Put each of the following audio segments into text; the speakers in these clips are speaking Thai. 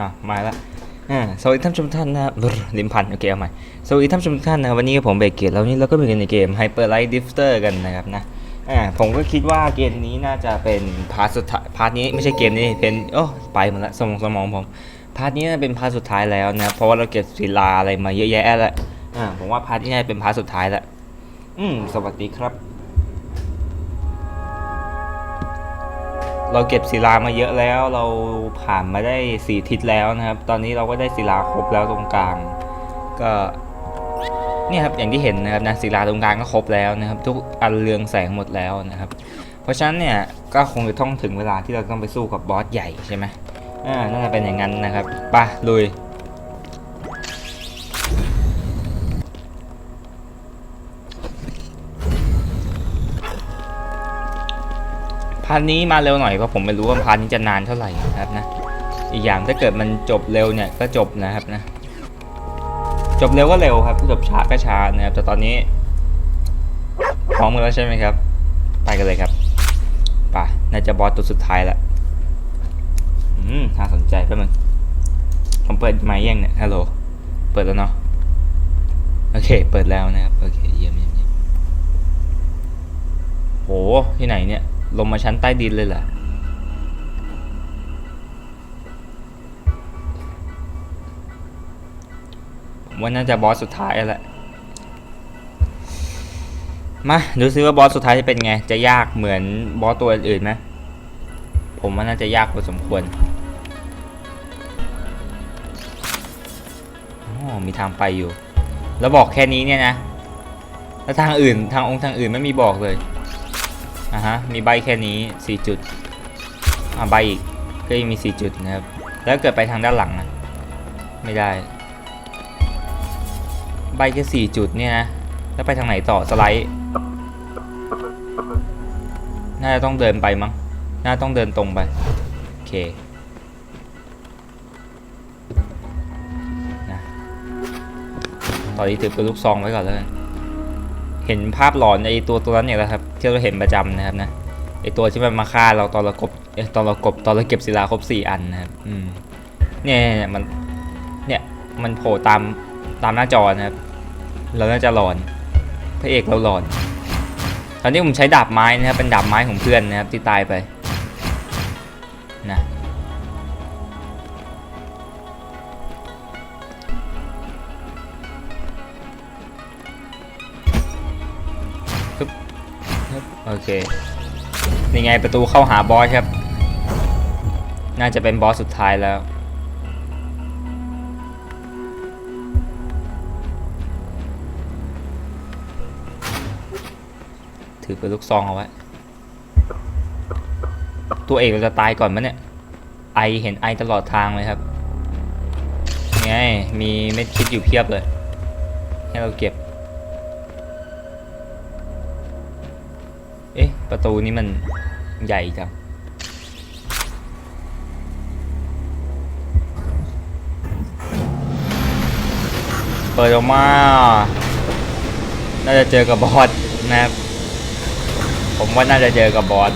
อะมาละอ่าสวัสดีท่านผู้ชมท่านนะครับลิมพันธ์โอเคเอาใหม่สวัสดีท่านผู้ชมท่านนะวันนี้ผมเบรกเกตแล้วนี่เราก็มีกันในเกม Hyper Light Drifter กันนะครับนะอ่าผมก็คิดว่าเกมนี้น่าจะเป็นพาร์ทสุดท้ายพาร์ทนี้ไม่ใช่เกมนี้เป็นโอ้ไปหมดละสมองสมองผมพาร์ทนี้เป็นพาร์ทสุดท้ายแล้วนะเพราะว่าเราเก็บศิลาอะไรมาเยอะแยะแล้วอ่าผมว่าพาร์ทนี้น่าจะเป็นพาร์ทสุดท้ายแล้วอืมสวัสดีครับ เราเก็บศิลามาเยอะแล้ว เราผ่านมาได้สี่ทิศแล้วนะครับ ตอนนี้เราก็ได้ศิลาครบแล้วตรงกลาง ก็เนี่ยครับอย่างที่เห็นนะครับนะศิลาตรงกลางก็ครบแล้วนะครับ ทุกอันเรืองแสงหมดแล้วนะครับ เพราะฉะนั้นเนี่ยก็คงจะต้องถึงเวลาที่เราต้องไปสู้กับบอสใหญ่ใช่ไหมอ่าน่าจะเป็นอย่างนั้นนะครับไปลุย พาร์ทนี้มาเร็วหน่อยเพราะผมไม่รู้ว่าพาร์ทนี้จะนานเท่าไหร่นะครับนะ อีกอย่างถ้าเกิดมันจบเร็วเนี่ยก็จบนะครับนะ จบเร็วก็เร็วครับจบช้าก็ช้านะครับ แต่ตอนนี้พร้อมกันแล้วใช่ไหมครับ ไปกันเลยครับป่ะน่าจะบอสตัวสุดท้ายละอืมน่าสนใจแป๊บนึงผมเปิดไมค์ยังเนี่ยฮัลโหลเปิดแล้วเนาะโอเค เปิดแล้วนะครับ โอเค เยี่ยมเยี่ยมเยี่ยมโห ที่ไหนเนี่ย ลงมาชั้นใต้ดินเลยเหรอผมว่าน่าจะบอสสุดท้ายแล้วแหละ มาดูซิว่าบอสสุดท้ายจะเป็นไง จะยากเหมือนบอสตัวอื่นไหมผมว่าน่าจะยากพอสมควรอ๋อมีทางไปอยู่ แล้วบอกแค่นี้เนี่ยนะ แล้วทางอื่นทางองค์ทางอื่นไม่มีบอกเลย อะฮะ มีใบแค่นี้ 4 จุดอ่าใบอีกก็ยังมี 4 จุดนะครับ แล้วเกิดไปทางด้านหลังนะไม่ได้ ใบแค่4จุดเนี่ยนะ แล้วไปทางไหนต่อสไลด์ น่าจะต้องเดินไปมั้ง น่าต้องเดินตรงไป โอเคนะตอนนี้ถือปืนลูกซองไว้ก่อนแล้วกัน เห็นภาพหลอนไอตัวตัวนั้นเนี่ยแหละครับที่เราเห็นประจำนะครับนะไอตัวที่มันมาฆ่าเราตอนเรากบตอนเรากบตอนเราเก็บศิลาครบสี่อันนะครับอืมเนี่ยเนี่ยมันเนี่ยมันโผล่ตามตามหน้าจอนะครับเราน่าจะหลอนพระเอกเราหลอน ตอนนี้ผมใช้ดาบไม้นะครับเป็นดาบไม้ของเพื่อนนะครับที่ตายไป โอเคนี่ไงประตูเข้าหาบอสครับ น่าจะเป็นบอสสุดท้ายแล้ว ถือเป็นลูกซองเอาไว้ ตัวเอกเราจะตายก่อนมั้ยเนี่ย ไอเห็นไอตลอดทางเลยครับ ไง มีเม็ดคิดอยู่เพียบเลย ให้เราเก็บ ประตูนี้มันใหญ่จังเปิดออกมา น่าจะเจอกับบอสนะครับ ผมว่าน่าจะเจอกับบอส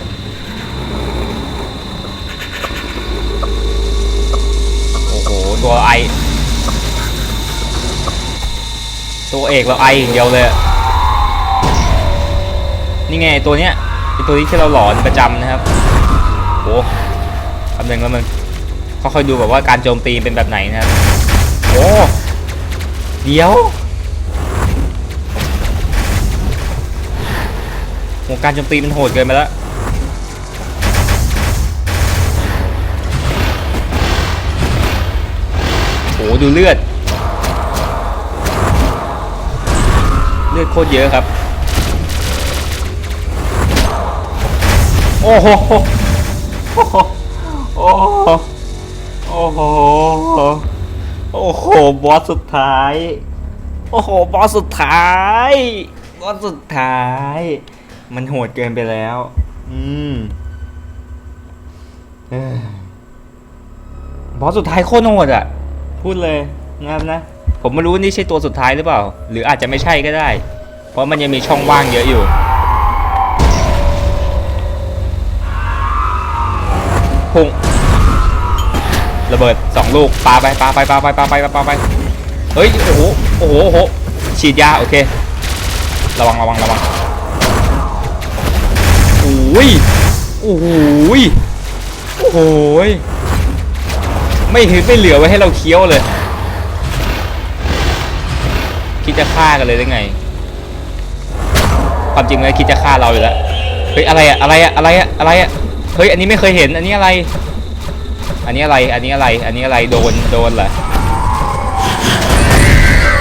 โอ้โห ตัวไอ ตัวเอกเราไออย่างเดียวเลย นี่ไงตัวเนี้ย ตัวนี้ที่เราหลอนประจำนะครับโอ้คำหนึ่งแล้วมึงค่อยๆดูแบบว่าการโจมตีเป็นแบบไหนนะครับโอ้เดี๋ยวโหการโจมตีมันโหดเกินไปแล้วโหดูเลือด เลือดโคตรเยอะครับ โอ้โห โอ้โห โอ้โห โอ้โห โอ้โห บอสสุดท้าย โอ้โห บอสสุดท้าย บอสสุดท้าย มันโหดเกินไปแล้ว อืมเอ้ยบอสสุดท้ายโคตรโหดอะ พูดเลยนะครับนะ ผมไม่รู้นี่ใช่ตัวสุดท้ายหรือเปล่า หรืออาจจะไม่ใช่ก็ได้ เพราะมันยังมีช่องว่างเยอะอยู่ พุ่งระเบิดสองลูกปาไปปาไปปาไปปาไปปาไปเฮ้ยโอ้โหโอ้โหโอ้โหฉีดยาโอเคระวังระวังระวังโอ้ยโอ้โหยโอ้โหยไม่เห็นไม่เหลือไว้ให้เราเคี้ยวเลย คิดจะฆ่ากันเลยได้ไง ความจริงเลยคิดจะฆ่าเราอยู่แล้วเฮ้ยอะไรอะอะไรอะอะไรอะอะไรอะ เฮ้ย อันนี้ไม่เคยเห็น อันนี้อะไร อันนี้อะไร อันนี้อะไร อันนี้อะไร โดน โดนเหรอ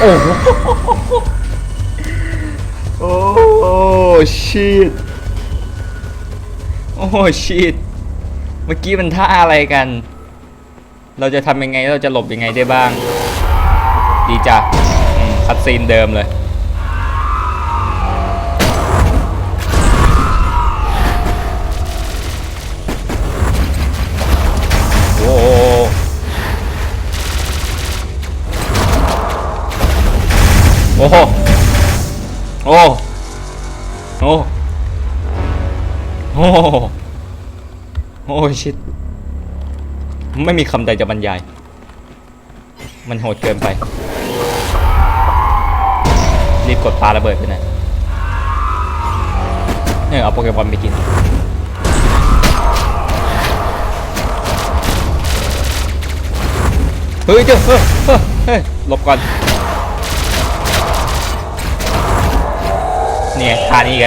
โอ้โหโอ้ชิตโอ้ชิตเมื่อกี้มันท่าอะไรกัน เราจะทำยังไง เราจะหลบยังไงได้บ้าง ดีจ้ะคัดซีนเดิมเลย อ้โหโอ้โอ้โอ้โอ้ชิตไม่มีคำใดจะบรรยาย มันโหดเกินไป รีบกดปาระเบิดไปหน่อยเนี่ยเอาโปเกมอนไปกินเฮ้ยเจ้าเฮ้ยเฮ้ยหลบก่อน เนี่ยท่านี้แก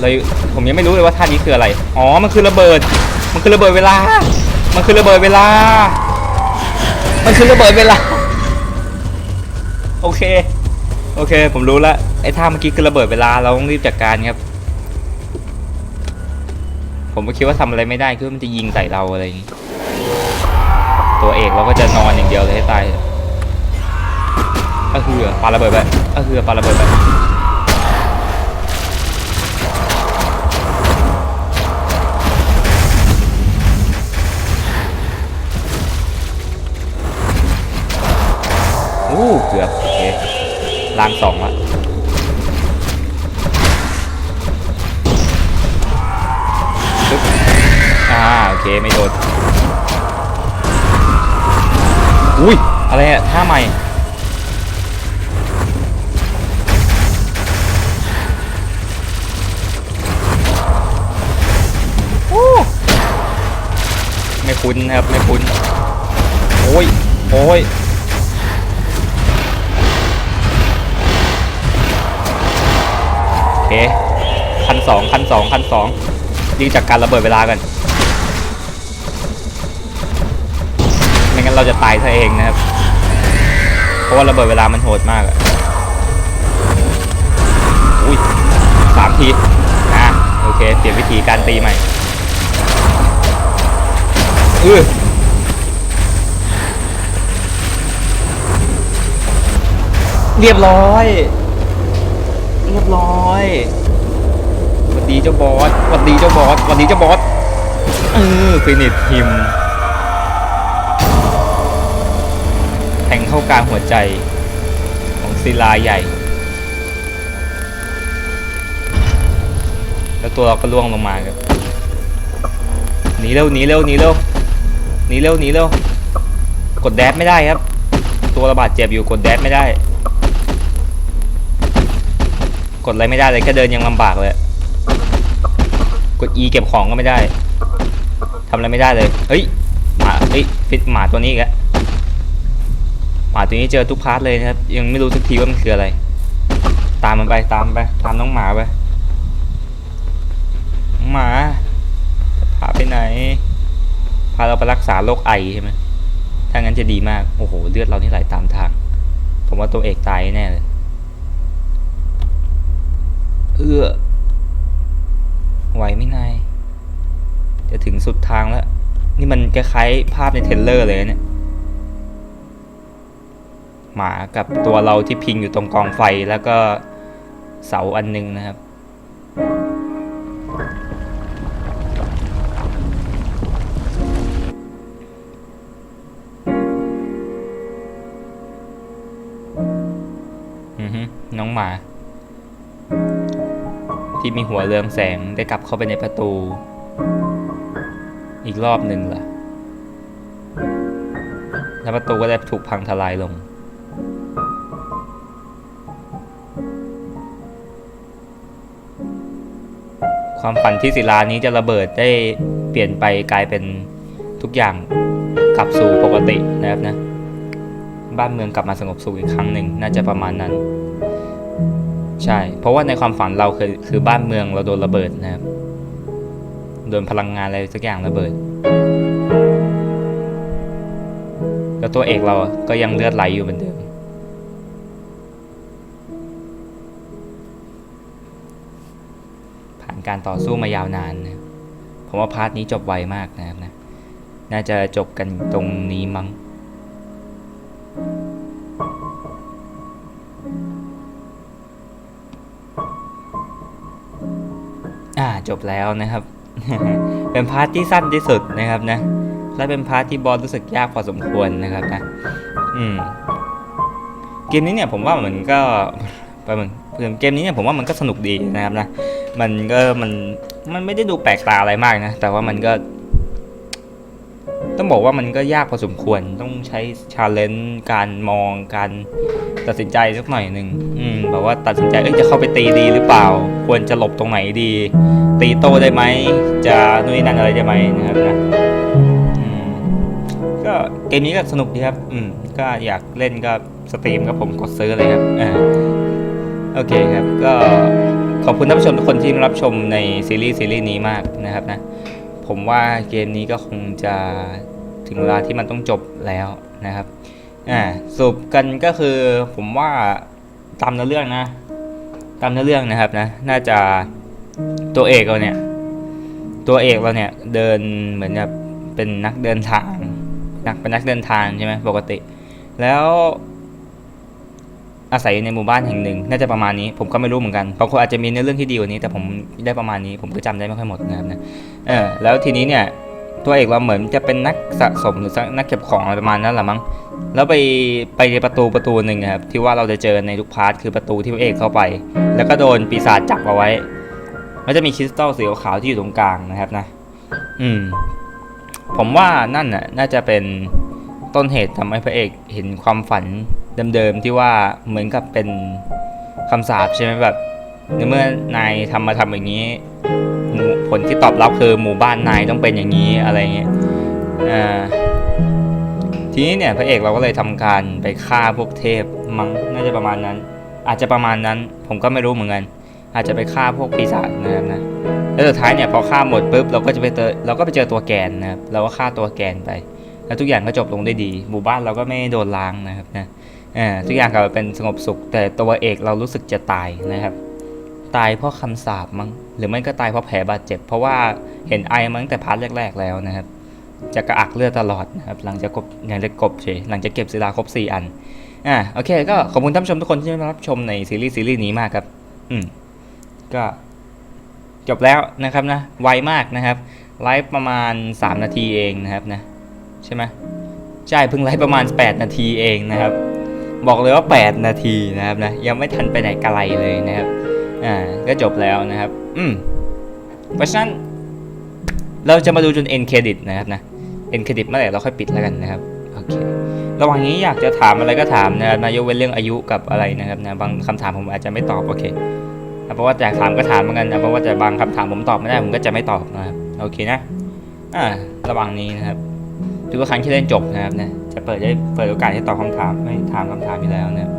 เลยผมยังไม่รู้เลยว่าท่านี้คืออะไร อ๋อ มันคือระเบิด มันคือระเบิดเวลา มันคือระเบิดเวลา มันคือระเบิดเวลา โอเค โอเค ผมรู้แล้วไอ้ท่าเมื่อกี้คือระเบิดเวลา เราต้องรีบจัดการครับ ผมก็คิดว่าทำอะไรไม่ได้ คือมันจะยิงใส่เราอะไรอย่างงี้ ตัวเอกเราก็จะนอนอย่างเดียวเลยให้ตายก็คือปาระเบิดไปก็คือปาระเบิดไป กือบโอเคล้างสองละปึ๊บอ่าโอเคไม่โดนอุ้ยอะไรอะท่าใหม่โอ้ไม่คุ้นะครับ ไม่คุ้น โอ้ย โอ้ย เคคันสองคันสองคันสองดีจากการระเบิดเวลากันไม่งั้นเราจะตายซะเองนะครับ เพราะว่าระเบิดเวลามันโหดมากอะอุ้ยสามทีอะโอเค เปลี่ยนวิธีการตีใหม่อือเรียบร้อย เรียบร้อยสวัสดีเจ้าบอสสวัสดีเจ้าบอสสวัสดีเจ้าบอสเออฟินิชฮิมแทงเข้ากลางหัวใจของศิลาใหญ่ แล้วตัวเราก็ล่วงลงมาครับหนีเร็วหนีเร็วหนีเร็วหนีเร็วหนีเร็วกดแดดไม่ได้ครับ ตัวระบาดเจ็บอยู่กดแดดไม่ได้ กดอะไรไม่ได้เลยแค่เดินยังลำบากเลย กด E เก็บของก็ไม่ได้ทำอะไรไม่ได้เลย เฮ้ย หมา เฮ้ยฟิตหมาตัวนี้อีกแล้วหมาตัวนี้เจอทุกพาร์ทเลยนะครับ ยังไม่รู้สักทีว่ามันคืออะไร ตามมันไปตามไป ตามน้องหมาไป หมาจะพาไปไหน พาเราไปรักษาโรคไอใช่ไหมถ้างั้นจะดีมาก โอ้โห เลือดเรานี่ไหลตามทาง ผมว่าตัวเอกตายแน่เลย เอื้อ ไหวไหม่นาย จะถึงสุดทางแล้ว นี่มันคล้ายๆภาพในเทรลเลอร์เลยนะเนี่ย หมากับตัวเราที่พิงอยู่ตรงกองไฟแล้วก็เสาอันหนึงนะครับอือฮึน้องหมา ที่มีหัวเรืองแสงได้กลับเข้าไปในประตู อีกรอบหนึ่งล่ะ แล้วประตูก็ได้ถูกพังทลายลง ความฝันที่ศิลานี้จะระเบิดได้เปลี่ยนไปกลายเป็นทุกอย่างกลับสู่ปกตินะครับนะ บ้านเมืองกลับมาสงบสุขอีกครั้งหนึ่งน่าจะประมาณนั้น ใช่ เพราะว่าในความฝันเราคือคือบ้านเมืองเราโดนระเบิดนะครับ โดนพลังงานอะไรสักอย่างระเบิด แล้วตัวเอกเราก็ยังเลือดไหลอยู่เหมือนเดิม ผ่านการต่อสู้มายาวนานนะผมว่าพาร์ทนี้จบไวมากนะครับนะ น่าจะจบกันตรงนี้มั้ง จบแล้วนะครับ เป็นพาร์ทที่สั้นที่สุดนะครับนะ และเป็นพาร์ทที่บอสรู้สึกยากพอสมควรนะครับนะ อืม เกมนี้เนี่ยผมว่ามันก็ไปมันเกมนี้เนี่ยผมว่ามันก็สนุกดีนะครับนะ มันก็มันมันไม่ได้ดูแปลกตาอะไรมากนะ แต่ว่ามันก็ ต้องบอกว่ามันก็ยากพอสมควรต้องใช้ชาเลนจ์การมองการตัดสินใจสักหน่อยหนึ่งอืมแบบว่าตัดสินใจเอ้ยจะเข้าไปตีดีหรือเปล่า ควรจะหลบตรงไหนดี ตีโต้ได้ไหมจะนู่นนนั่นอะไรได้ไหมนะครับนะก็เกมนี้ก็สนุกดีครับ อืมก็อยากเล่นก็สตรีมกับผมกดซื้อเลยครับอ่าโอเคครับก็ขอบคุณท่านผู้ชมทุกคนที่รับชมในซีรีส์ซีรีส์นี้มากนะครับนะ ผมว่าเกมนี้ก็คงจะถึงเวลาที่มันต้องจบแล้วนะครับอ่าสรุปกันก็คือผมว่าตามเนื้อเรื่องนะ ตามเนื้อเรื่องนะครับนะ น่าจะตัวเอกเราเนี่ย ตัวเอกเราเนี่ยเดินเหมือนกับเป็นนักเดินทาง นักเป็นนักเดินทางใช่ไหมปกติ แล้ว อาศัยในหมู่บ้านแห่งหนึ่ง น่าจะประมาณนี้ผมก็ไม่รู้เหมือนกันบางคนอาจจะมีเนื้อเรื่องที่ดีกว่านี้ แต่ผมได้ประมาณนี้ผมก็จำได้ไม่ค่อยหมดนะครับนะเออแล้วทีนี้เนี่ยตัวเอกเราเหมือนจะเป็นนักสะสมหรือนักเก็บของอะไรประมาณนั้นแหละมั้ง แล้วไปไปในประตูประตูหนึ่งครับที่ว่าเราจะเจอในทุกพาร์ทคือประตูที่พระเอกเข้าไป แล้วก็โดนปีศาจจับเอาไว้ แล้วจะมีคริสตัลสีขาวที่อยู่ตรงกลางนะครับนะ อืม ผมว่านั่นน่ะน่าจะเป็นต้นเหตุทำให้พระเอกเห็นความฝัน เดิมๆที่ว่าเหมือนกับเป็นคำสาปใช่ไหมแบบในเมื่อนายทำมาทำอย่างนี้ผลที่ตอบรับคือหมู่บ้านนายต้องเป็นอย่างนี้อะไรเงี้ยทีนี้เนี่ยพระเอกเราก็เลยทำการไปฆ่าพวกเทพมั้งน่าจะประมาณนั้น อาจจะประมาณนั้นผมก็ไม่รู้เหมือนกัน อาจจะไปฆ่าพวกปีศาจนะครับนะแล้วสุดท้ายเนี่ยพอฆ่าหมดปุ๊บเราก็จะไปเจอเราก็ไปเจอตัวแกนนะครับเราก็ฆ่าตัวแกนไป แล้วทุกอย่างก็จบลงได้ดี หมู่บ้านเราก็ไม่โดนล้างนะครับนะ อ่าทุกอย่างกลับมาเป็นสงบสุข แต่ตัวเอกเรารู้สึกจะตายนะครับ ตายเพราะคำสาปมั้งหรือไม่ก็ตายเพราะแผลบาดเจ็บ เพราะว่าเห็นไอมั้งแต่พาร์ทแรก ๆ แล้วนะครับ จะกระอักเลือดตลอดนะครับหลังจากกบอย่างจะกบเฉยหลังจากเก็บศิลาครบ4อันอ่าโอเค ก็ขอบคุณท่านผู้ชมทุกคนที่มารับชมในซีรีส์ซีรีส์นี้มากครับอืมก็จบแล้วนะครับนะไวมากนะครับไลฟ์ประมาณ 3 นาทีเองนะครับนะใช่ไหมใช่เพิ่งไลฟ์ประมาณ 8 นาทีเองนะครับ บอกเลยว่า 8 นาทีนะครับนะยังไม่ทันไปไหนไกลเลยนะครับอ่าก็จบแล้วนะครับ อืมเพราะฉะนั้น เราจะมาดูจน end credit นะครับนะ end credit เมื่อไหร่เราค่อยปิดแล้วกันนะครับโอเคระหว่างนี้อยากจะถามอะไรก็ถามนะครับนายกเว้นเรื่องอายุกับอะไรนะครับนะบางคำถามผมอาจจะไม่ตอบโอเคเพราะว่าอยากถามก็ถามเหมือนกันนะเพราะว่าแต่บางคำถามผมตอบไม่ได้ผมก็จะไม่ตอบนะครับโอเคนะอ่าระหว่างนี้นะครับ ทุกครั้งที่เล่นจบนะครับนะจะเปิดได้เปิดโอกาสให้ตอบคำถามไม่ถามคำถามอยู่แล้วเนะครับ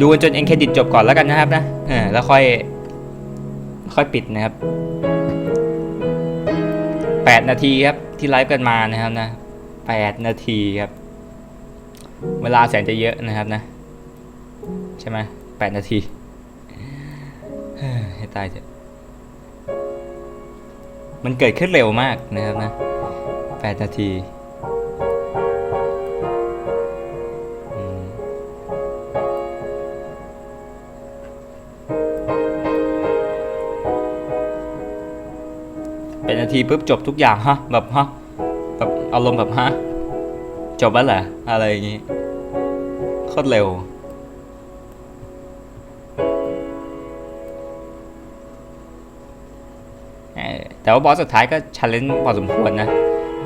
ดูจนเอ็นเครดิตจบก่อนแล้วกันนะครับนะเออแล้วค่อยค่อยปิดนะครับแปดนาทีครับที่ไลฟ์กันมานะครับนะแปดนาทีครับ เวลาแสนจะเยอะนะครับนะ ใช่ไหมแปดนาทีเฮ้ยให้ตายเถอะ มันเกิดขึ้นเร็วมากนะครับนะแปดนาทีเป็นนาทีปุ๊บจบทุกอย่างฮะแบบฮะแบบอารมณ์แบบฮะจบแล้วเหรออะไรอย่างงี้โคตรเร็ว แต่ว่าบอสสุดท้ายก็ชันเลนพอสมควรนะ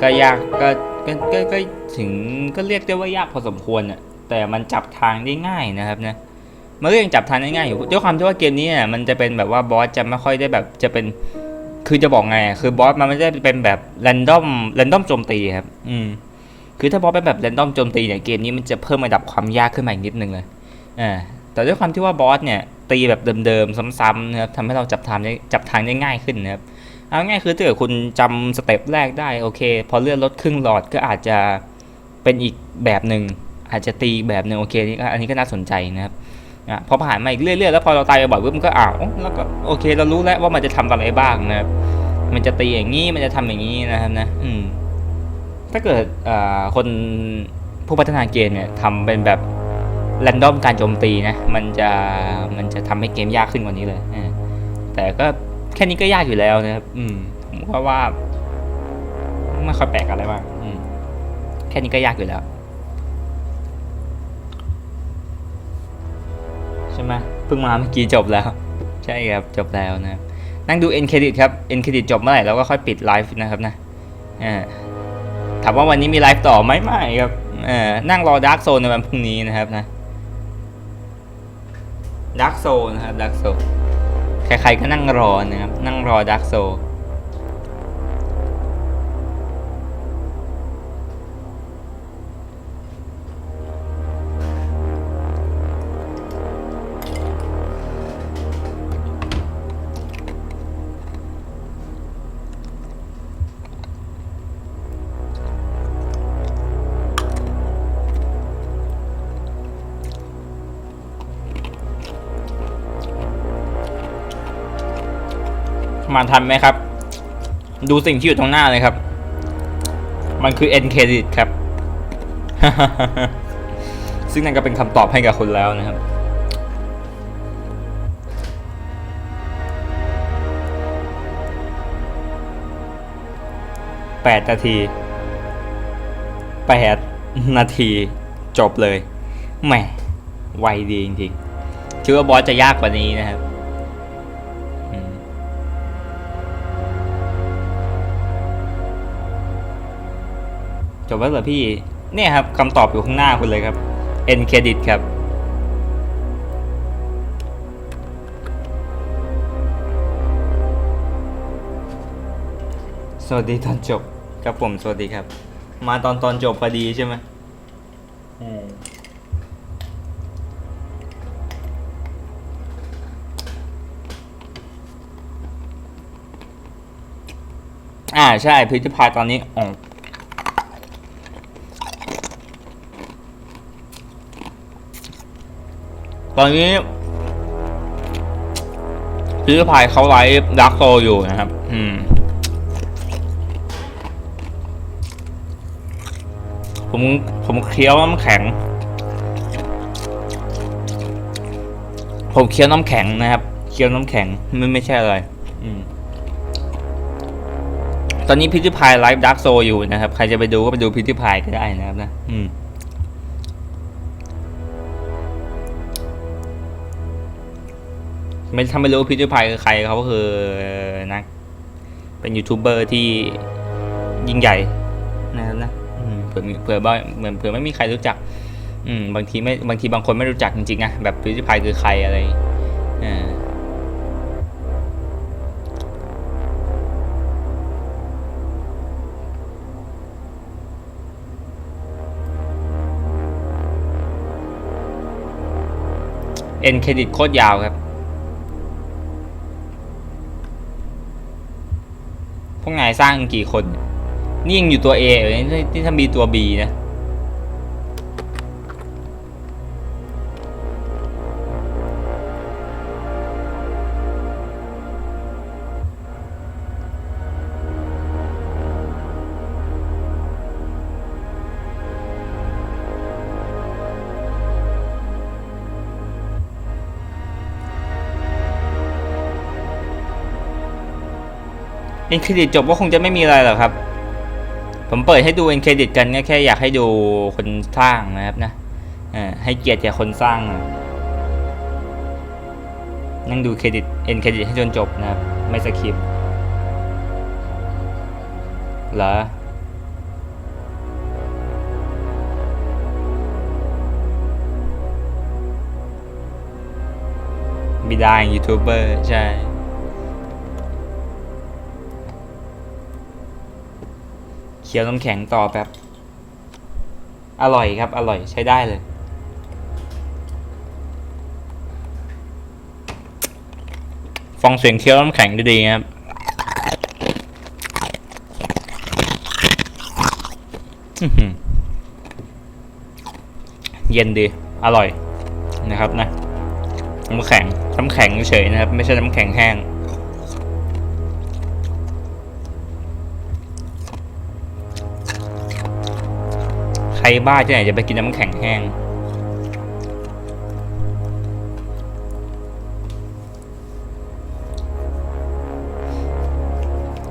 ก็ยากก็ก็ก็ก็ถึงก็เรียกได้ว่ายากพอสมควรอะแต่มันจับทางได้ง่ายนะครับนะมันก็ยังจับทางได้ง่ายอยู่ด้วยความที่ว่าเกมนี้เนี่ยมันจะเป็นแบบว่าบอสจะไม่ค่อยได้แบบจะเป็นคือจะบอกไง คือบอสมันไม่ได้เป็นแบบแรนดอมแรนดอมโจมตีครับ อืม คือถ้าบอสเป็นแบบแรนดอมโจมตีเนี่ยเกมนี้มันจะเพิ่มระดับความยากขึ้นมาอีกนิดนึงเลยอ่าแต่ด้วยความที่ว่าบอสเนี่ยตีแบบเดิมๆซ้ำๆนะครับทำให้เราจับทางได้จับทางได้ง่ายขึ้นนะครับ เอาง่ายคือถ้าเกิดคุณจำสเต็ปแรกได้โอเค พอเลื่อนลดครึ่งหลอดก็อาจจะเป็นอีกแบบหนึ่งอาจจะตีแบบหนึ่งโอเคนี่ก็อันนี้ก็น่าสนใจนะครับอะพอผ่านมาอีกเรื่อยๆแล้วพอเราตายบ่อยปุ๊บมันก็อ้าวแล้วก็โอเคเรารู้แล้วว่ามันจะทำอะไรบ้างนะครับมันจะตีอย่างนี้มันจะทำอย่างนี้นะครับนะอืมถ้าเกิดคนผู้พัฒนาเกมเนี่ยทำเป็นแบบแรนดอมการโจมตีนะมันจะมันจะทำให้เกมยากขึ้นกว่านี้เลยแต่ก็ แค่นี้ก็ยากอยู่แล้วนะครับ อืม ผมว่าว่าไม่ค่อยแปลกอะไรมากอืม แค่นี้ก็ยากอยู่แล้ว ใช่ไหมเพิ่งมาเมื่อกี้จบแล้ว ใช่ครับ จบแล้วนะ นั่งดู end credit ครับ end credit จบเมื่อไหร่เราก็ค่อยปิดไลฟ์นะครับนะอ่าถามว่าวันนี้มีไลฟ์ต่อไหมไม่ครับอ่านั่งรอ Dark Zone ในวันพรุ่งนี้นะครับนะ Dark Zone นะครับ Dark Zone ใครๆก็นั่งรอนะครับ นั่งรอ Dark Zone มาทันไหมครับ ดูสิ่งที่อยู่ตรงหน้าเลยครับ มันคือ end credit ครับ ซึ่งนั่นก็เป็นคำตอบให้กับคุณแล้วนะครับแปดนาทีแปดนาทีจบเลยแหมไวดีจริงๆคิดว่าบอสจะยากกว่านี้นะครับ จบแล้วเหรอพี่ เนี่ยครับคำตอบอยู่ข้างหน้าคุณเลยครับ end credit ครับ สวัสดีตอนจบครับผมสวัสดีครับ มาตอนตอนจบพอดีใช่ไหมอืมอ่าใช่พิจิพายตอนนี้อ๋อ ตอนนี้พิพิพายเขาไลฟ์ดักโซอยู่นะครับ อืม ผมผมเคี้ยวน้ำแข็ง ผมเคี้ยวน้ำแข็งนะครับ เคี้ยวน้ำแข็งไม่ไม่ใช่อะไร อืมตอนนี้พิพิพายไลฟ์ดักโซอยู่นะครับ ใครจะไปดูก็ไปดูพิพิพายก็ได้นะครับนะ อืม ไม่ถ้าไม่รู้พิจิพายคือใครเขาก็คือนัก เป็นยูทูบเบอร์ที่ยิ่งใหญ่นะครับนะอืมเผื่อมีเผื่อบ้าเหมือนเผื่อไม่มีใครรู้จัก อืม บางทีไม่บางทีบางคนไม่รู้จักจริงๆนะแบบพิจิพายคือใครอะไรอ่าเอ็นเครดิตโคตรยาวครับ วกนายสร้างกี่คน นี่ยังอยู่ตัว A อยู่นี่นี่ถ้ามีตัว B นะ เอ็นเครดิตจบก็คงจะไม่มีอะไรหรอกครับ ผมเปิดให้ดูเอ็นเครดิตกันก็แค่อยากให้ดูคนสร้างนะครับนะอให้เกียรติแก่คนสร้าง นั่งดูเครดิตเอ็นเครดิตให้จนจบนะครับ ไม่สคริปเหรอบิดายูทูบเบอร์ใช่ คี้ยวน้ำแข็งต่อแบบอร่อยครับ อร่อยใช้ได้เลย ฟังเสียงเคี้ยวน้ำแข็งดีๆครับเย็นดี อร่อยนะครับนะ น้ำแข็ง น้ำแข็งเฉยนะครับ ไม่ใช่น้ำแข็งแห้ง บ้าที่ไหนจะไปกินน้ำแข็งแห้ง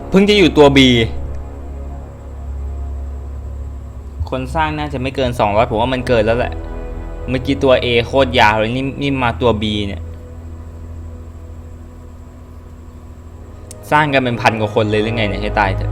เพิ่งจะอยู่ตัว B คนสร้างน่าจะไม่เกิน 200 ผมว่ามันเกินแล้วแหละ เมื่อกี้ตัว A โคตรยาวเลยนี่นี่มาตัว B เนี่ย สร้างกันเป็นพันกว่าคนเลยหรือไงเนี่ยให้ตายเถอะ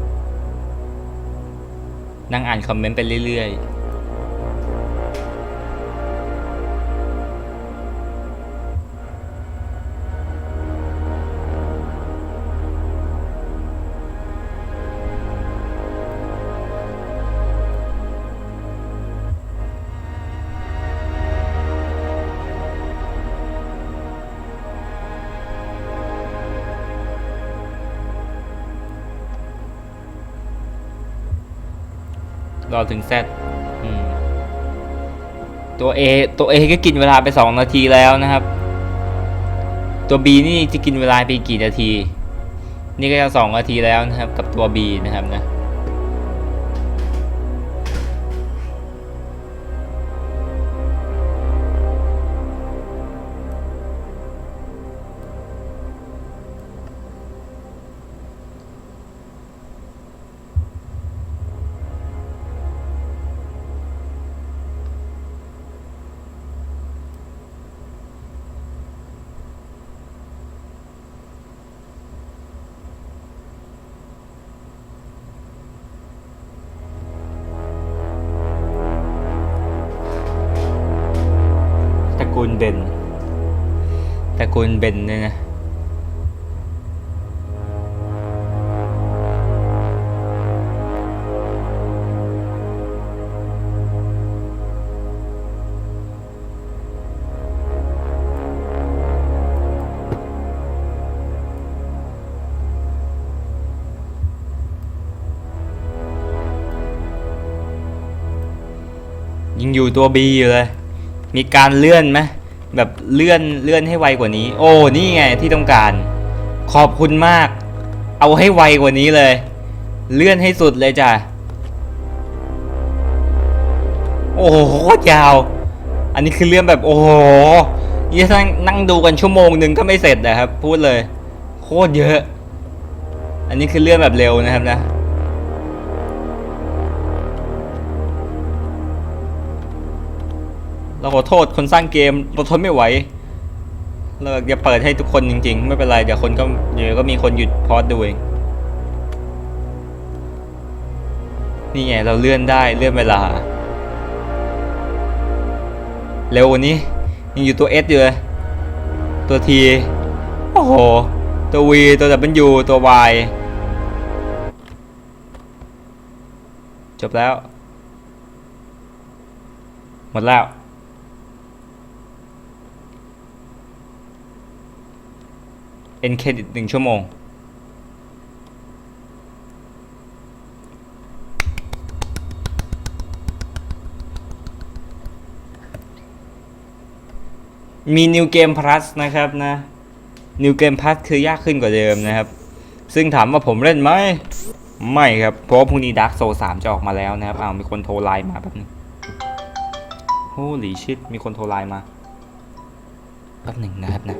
นั่งอ่านคอมเมนต์ไปเรื่อยๆ ถึงแซดอืมตัว A ตัว A ก็กินเวลาไปสองนาทีแล้วนะครับ ตัว B นี่จะกินเวลาไปกี่นาที นี่ก็จะสองนาทีแล้วนะครับ กับตัว B นะครับนะ กูลเบนเนี่ยนะยังอยู่ตัว B อยู่เลย มีการเลื่อนไหม แบบเลื่อนเลื่อนให้ไวกว่านี้ โอ้นี่ไงที่ต้องการ ขอบคุณมาก เอาให้ไวกว่านี้เลย เลื่อนให้สุดเลยจ้ะโอ้โหโคตรยาว อันนี้คือเลื่อนแบบโอ้โหยี่นั่งนั่งดูกันชั่วโมงหนึ่งก็ไม่เสร็จนะครับ พูดเลย โคตรเยอะ อันนี้คือเลื่อนแบบเร็วนะครับนะ ขอโทษคนสร้างเกมเราทนไม่ไหวเราจะเปิดให้ทุกคนจริง ๆ ไม่เป็นไรเดี๋ยวคนก็เดี๋ยวก็มีคนหยุดพอดดูเองนี่ไงเราเลื่อนได้เลื่อนเวลา เร็ววันนี้ยังอยู่ตัว S อยู่เลยตัว T โอ้โห ตัว V ตัว W ตัว Y จบแล้ว หมดแล้ว เอ็นเครดิตหนึ่งชั่วโมง มี New Game Plus นะครับนะ New Game Plus คือยากขึ้นกว่าเดิมนะครับ ซึ่งถามว่าผมเล่นไหม ไม่ครับ เพราะว่าพรุ่งนี้ Dark Soul 3 จะออกมาแล้วนะครับอ้าวมีคนโทรไลน์มาแป๊บนึง Holy shit มีคนโทรไลน์มาแป๊บหนึ่งนะครับนะ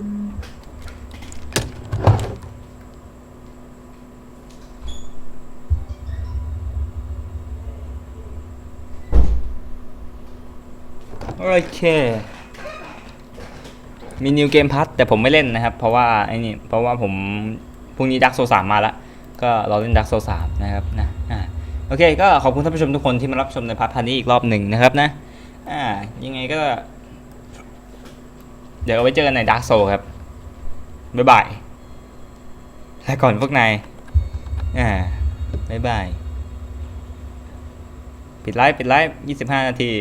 โอเค มีนิวเกมพัทแต่ผมไม่เล่นนะครับ เพราะว่าไอ้นี่เพราะว่าผมพรุ่งนี้ดักโซสามมาแล้วก็เราเล่นดักโซสามนะครับนะอ่าโอเคก็ขอบคุณท่านผู้ชมทุกคนที่มารับชมในพาร์ทพาร์ทนี้อีกรอบหนึ่งนะครับนะอ่ายังไงก็ เดี๋ยวเอาไว้เจอกันในดักโซครับ บ๊ายบายลาก่อนพวกนายอ่าบ๊ายบาย ปิดไลฟ์ปิดไลฟ์25 นาที